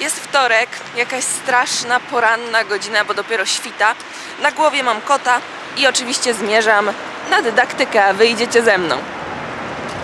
Jest wtorek, jakaś straszna poranna godzina, bo dopiero świta. Na głowie mam kota i oczywiście zmierzam na dydaktykę, a wy idziecie ze mną.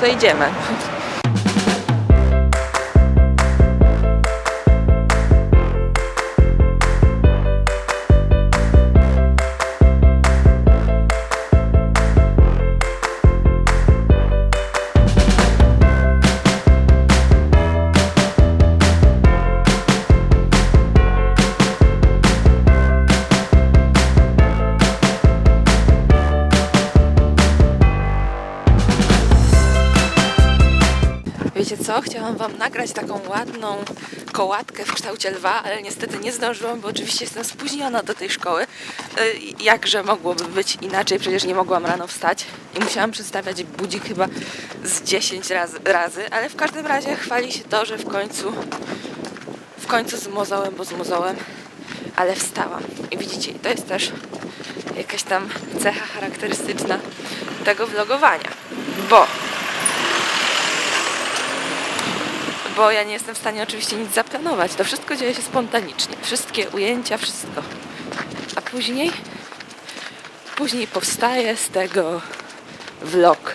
To idziemy. Chciałam Wam nagrać taką ładną kołatkę w kształcie lwa, ale niestety nie zdążyłam, bo oczywiście jestem spóźniona do tej szkoły. Y, Jakże mogłoby być inaczej? Przecież nie mogłam rano wstać i musiałam przedstawiać budzik chyba z 10 razy, razy, ale w każdym razie chwali się to, że w końcu w końcu zmozołem, bo zmozołem, ale wstałam. I widzicie, to jest też jakaś tam cecha charakterystyczna tego vlogowania, bo bo ja nie jestem w stanie oczywiście nic zaplanować. To wszystko dzieje się spontanicznie. Wszystkie ujęcia, wszystko. A później, później powstaje z tego vlog,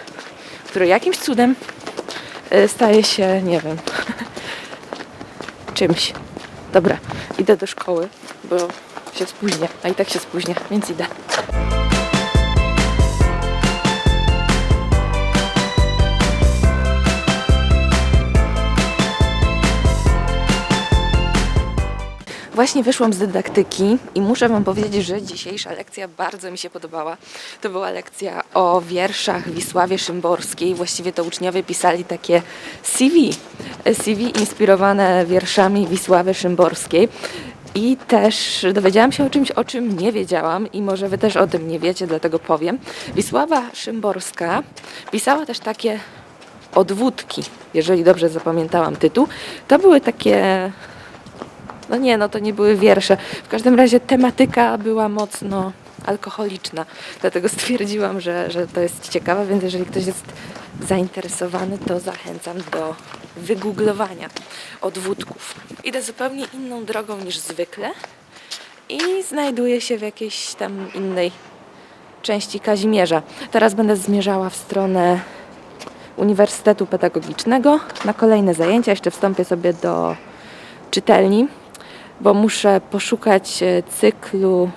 który jakimś cudem y, staje się, nie wiem, czymś. Dobra, idę do szkoły, bo się spóźnię, a i tak się spóźnię, więc idę. Właśnie wyszłam z dydaktyki i muszę Wam powiedzieć, że dzisiejsza lekcja bardzo mi się podobała. To była lekcja o wierszach Wisławie Szymborskiej. Właściwie to uczniowie pisali takie CV. CV inspirowane wierszami Wisławy Szymborskiej. I też dowiedziałam się o czymś, o czym nie wiedziałam i może Wy też o tym nie wiecie, dlatego powiem. Wisława Szymborska pisała też takie odwódki, jeżeli dobrze zapamiętałam tytuł. To były takie no nie, no to nie były wiersze. W każdym razie tematyka była mocno alkoholiczna, dlatego stwierdziłam, że, że to jest ciekawe, więc jeżeli ktoś jest zainteresowany, to zachęcam do wygooglowania odwódków. Idę zupełnie inną drogą niż zwykle i znajduję się w jakiejś tam innej części Kazimierza. Teraz będę zmierzała w stronę Uniwersytetu Pedagogicznego na kolejne zajęcia. Jeszcze wstąpię sobie do czytelni, bo muszę poszukać e, cyklu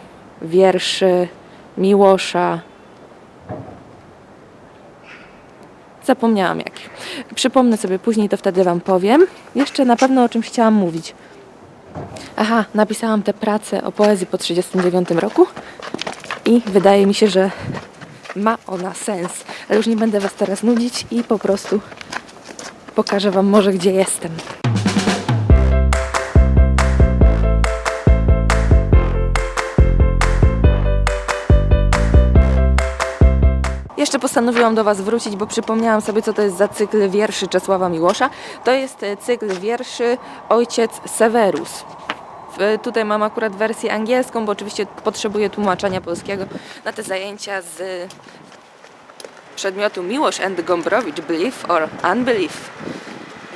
wierszy Miłosza. Zapomniałam jakich. Przypomnę sobie później, to wtedy Wam powiem. Jeszcze na pewno o czymś chciałam mówić. Aha, napisałam tę pracę o poezji po 1939 roku i wydaje mi się, że ma ona sens. Ale już nie będę Was teraz nudzić i po prostu pokażę Wam może, gdzie jestem. Jeszcze postanowiłam do Was wrócić, bo przypomniałam sobie, co to jest za cykl wierszy Czesława Miłosza. To jest e, cykl wierszy Ojciec Severus. W- Tutaj mam akurat wersję angielską, bo oczywiście potrzebuję tłumaczenia polskiego na te zajęcia z przedmiotu Miłosz and Gombrowicz, Belief or Unbelief.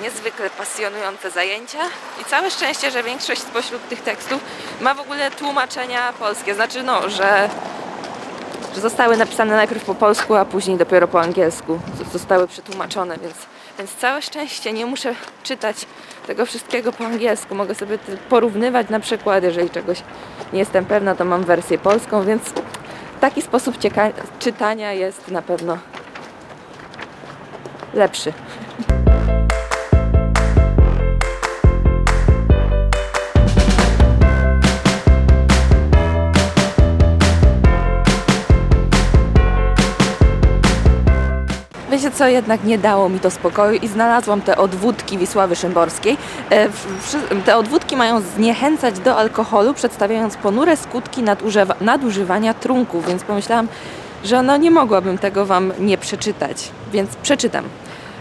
Niezwykle pasjonujące zajęcia i całe szczęście, że większość spośród tych tekstów ma w ogóle tłumaczenia polskie. Znaczy, no, że że zostały napisane najpierw po polsku, a później dopiero po angielsku. Zostały przetłumaczone, więc, więc całe szczęście nie muszę czytać tego wszystkiego po angielsku. Mogę sobie porównywać na przykład, jeżeli czegoś nie jestem pewna, to mam wersję polską, więc taki sposób czytania jest na pewno lepszy. Wiecie co, jednak nie dało mi to spokoju i znalazłam te odwódki Wisławy Szymborskiej. E, Te odwódki mają zniechęcać do alkoholu, przedstawiając ponure skutki nadużywa- nadużywania trunków, więc pomyślałam, że no nie mogłabym tego Wam nie przeczytać, więc przeczytam.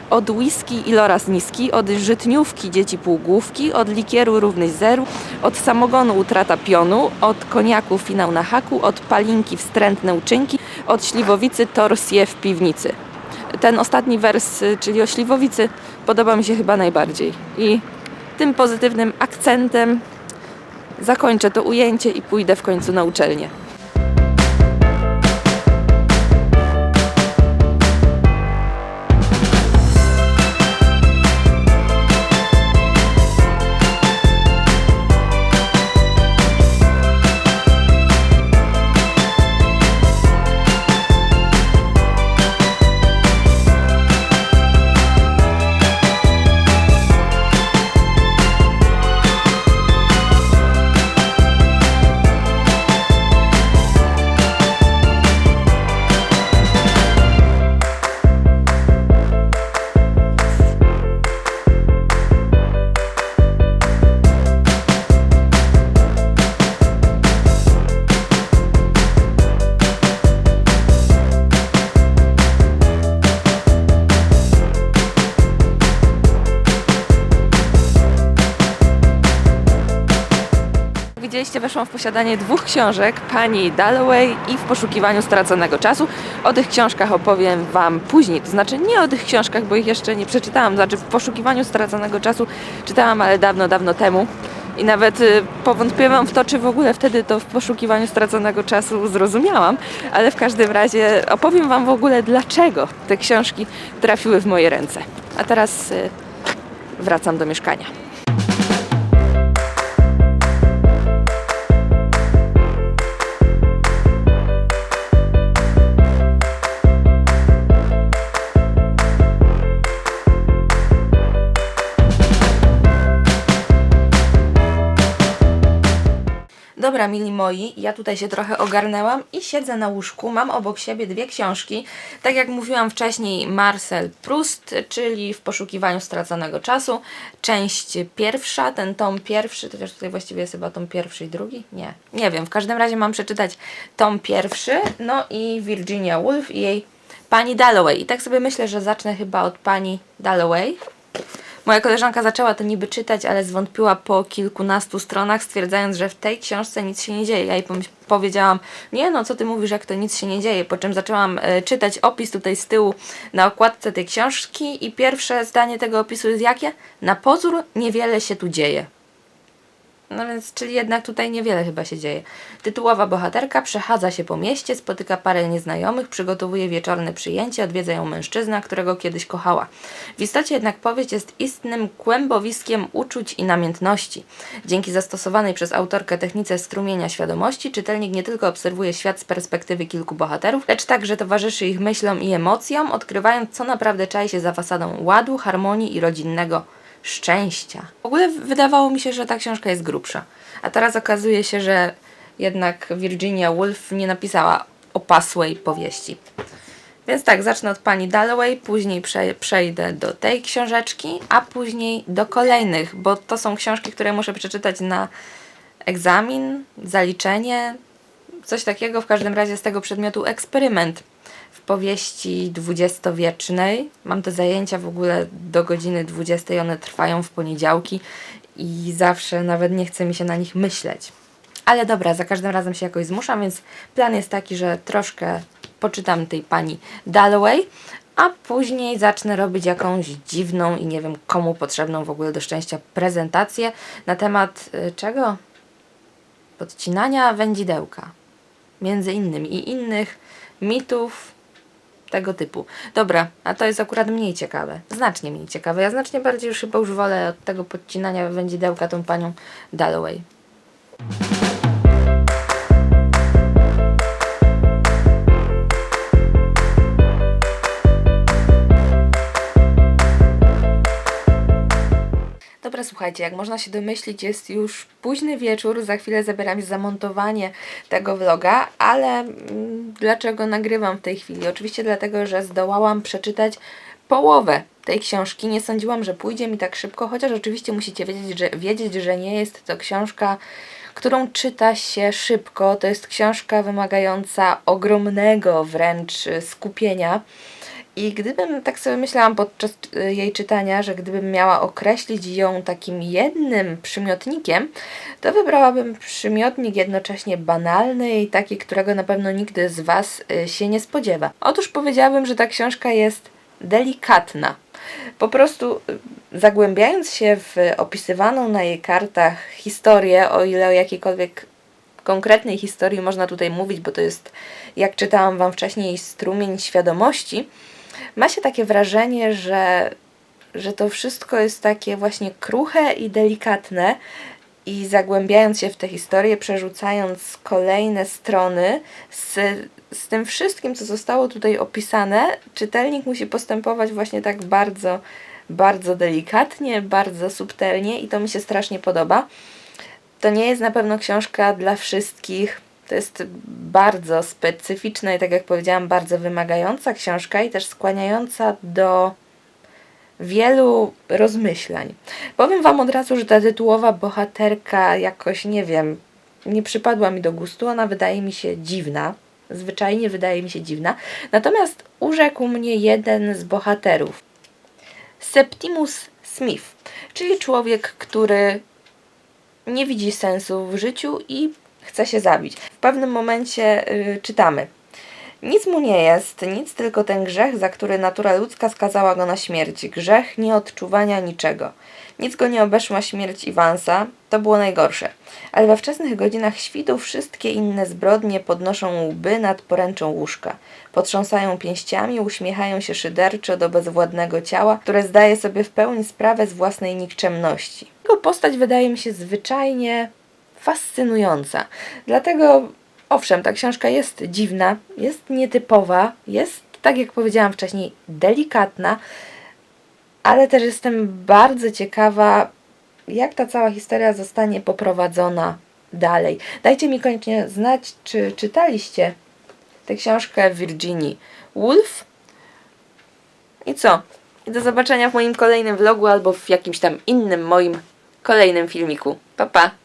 Od whisky iloraz niski, od żytniówki dzieci półgłówki, od likieru równość zeru, od samogonu utrata pionu, od koniaku finał na haku, od palinki wstrętne uczynki, od śliwowicy torsje w piwnicy. Ten ostatni wers, y, czyli o śliwowicy, podoba mi się chyba najbardziej. I tym pozytywnym akcentem zakończę to ujęcie i pójdę w końcu na uczelnię. Widzieliście, weszłam w posiadanie dwóch książek pani Dalloway i w poszukiwaniu straconego czasu. O tych książkach opowiem Wam później. To znaczy nie o tych książkach, bo ich jeszcze nie przeczytałam. Znaczy w poszukiwaniu straconego czasu czytałam, ale dawno, dawno temu. I nawet y, powątpiewam w to, czy w ogóle wtedy to w poszukiwaniu straconego czasu zrozumiałam, ale w każdym razie opowiem Wam w ogóle, dlaczego te książki trafiły w moje ręce. A teraz y, wracam do mieszkania. Dobra, mili moi, ja tutaj się trochę ogarnęłam i siedzę na łóżku. Mam obok siebie dwie książki. Tak jak mówiłam wcześniej, Marcel Proust, czyli W poszukiwaniu straconego czasu. Część pierwsza, ten tom pierwszy, chociaż tutaj właściwie jest chyba tom pierwszy i drugi? Nie, nie wiem. W każdym razie mam przeczytać tom pierwszy, no i Virginia Woolf i jej pani Dalloway. I tak sobie myślę, że zacznę chyba od pani Dalloway. Moja koleżanka zaczęła to niby czytać, ale zwątpiła po kilkunastu stronach, stwierdzając, że w tej książce nic się nie dzieje. Ja jej powiedziałam, nie no, co ty mówisz, jak to nic się nie dzieje. Po czym zaczęłam e, czytać opis tutaj z tyłu na okładce tej książki i pierwsze zdanie tego opisu jest jakie? Na pozór niewiele się tu dzieje. No więc, czyli jednak tutaj niewiele chyba się dzieje. Tytułowa bohaterka przechadza się po mieście, spotyka parę nieznajomych, przygotowuje wieczorne przyjęcie, odwiedza ją mężczyzna, którego kiedyś kochała. W istocie jednak powieść jest istnym kłębowiskiem uczuć i namiętności. Dzięki zastosowanej przez autorkę technice strumienia świadomości, czytelnik nie tylko obserwuje świat z perspektywy kilku bohaterów, lecz także towarzyszy ich myślom i emocjom, odkrywając co naprawdę czai się za fasadą ładu, harmonii i rodzinnego szczęścia. W ogóle wydawało mi się, że ta książka jest grubsza. A teraz okazuje się, że jednak Virginia Woolf nie napisała opasłej powieści. Więc tak, zacznę od pani Dalloway, później prze, przejdę do tej książeczki, a później do kolejnych, bo to są książki, które muszę przeczytać na egzamin, zaliczenie, coś takiego w każdym razie z tego przedmiotu eksperyment w powieści dwudziestowiecznej. Mam te zajęcia w ogóle do godziny 20, one trwają w poniedziałki i zawsze nawet nie chce mi się na nich myśleć. Ale dobra, za każdym razem się jakoś zmuszam, więc plan jest taki, że troszkę poczytam tej pani Dalloway, a później zacznę robić jakąś dziwną i nie wiem komu potrzebną w ogóle do szczęścia prezentację na temat y, czego? Podcinania wędzidełka między innymi i innych mitów tego typu. Dobra, a to jest akurat mniej ciekawe. Znacznie mniej ciekawe. Ja znacznie bardziej już chyba już wolę od tego podcinania wędzidełka tą panią Dalloway. Dobra, słuchajcie, jak można się domyślić, jest już późny wieczór, za chwilę zabieram się za montowanie tego vloga, ale mm, dlaczego nagrywam w tej chwili? Oczywiście dlatego, że zdołałam przeczytać połowę tej książki. Nie sądziłam, że pójdzie mi tak szybko, chociaż oczywiście musicie wiedzieć, że, wiedzieć, że nie jest to książka, którą czyta się szybko. To jest książka wymagająca ogromnego wręcz y, skupienia. I gdybym, tak sobie myślałam podczas y, jej czytania, że gdybym miała określić ją takim jednym przymiotnikiem, to wybrałabym przymiotnik jednocześnie banalny i taki, którego na pewno nigdy z Was y, się nie spodziewa. Otóż powiedziałabym, że ta książka jest delikatna. Po prostu y, zagłębiając się w opisywaną na jej kartach historię, o ile o jakiejkolwiek konkretnej historii można tutaj mówić, bo to jest, jak czytałam Wam wcześniej, strumień świadomości, ma się takie wrażenie, że, że to wszystko jest takie właśnie kruche i delikatne. I zagłębiając się w tę historię, przerzucając kolejne strony z, z tym wszystkim, co zostało tutaj opisane, czytelnik musi postępować właśnie tak bardzo, bardzo delikatnie, bardzo subtelnie i to mi się strasznie podoba. To nie jest na pewno książka dla wszystkich. To jest bardzo specyficzna i, tak jak powiedziałam, bardzo wymagająca książka i też skłaniająca do wielu rozmyślań. Powiem Wam od razu, że ta tytułowa bohaterka jakoś, nie wiem, nie przypadła mi do gustu. Ona wydaje mi się dziwna. Zwyczajnie wydaje mi się dziwna. Natomiast urzekł mnie jeden z bohaterów. Septimus Smith, czyli człowiek, który nie widzi sensu w życiu i chce się zabić. W pewnym momencie y, czytamy. Nic mu nie jest, nic tylko ten grzech, za który natura ludzka skazała go na śmierć. Grzech nieodczuwania niczego. Nic go nie obeszła śmierć Iwansa, to było najgorsze. Ale we wczesnych godzinach świtu wszystkie inne zbrodnie podnoszą łby nad poręczą łóżka. Potrząsają pięściami, uśmiechają się szyderczo do bezwładnego ciała, które zdaje sobie w pełni sprawę z własnej nikczemności. Jego postać wydaje mi się zwyczajnie fascynująca. Dlatego, owszem, ta książka jest dziwna, jest nietypowa, jest, tak jak powiedziałam wcześniej, delikatna, ale też jestem bardzo ciekawa, jak ta cała historia zostanie poprowadzona dalej. Dajcie mi koniecznie znać, czy czytaliście tę książkę Virginii Woolf. I co? Do zobaczenia w moim kolejnym vlogu albo w jakimś tam innym moim kolejnym filmiku. Pa pa!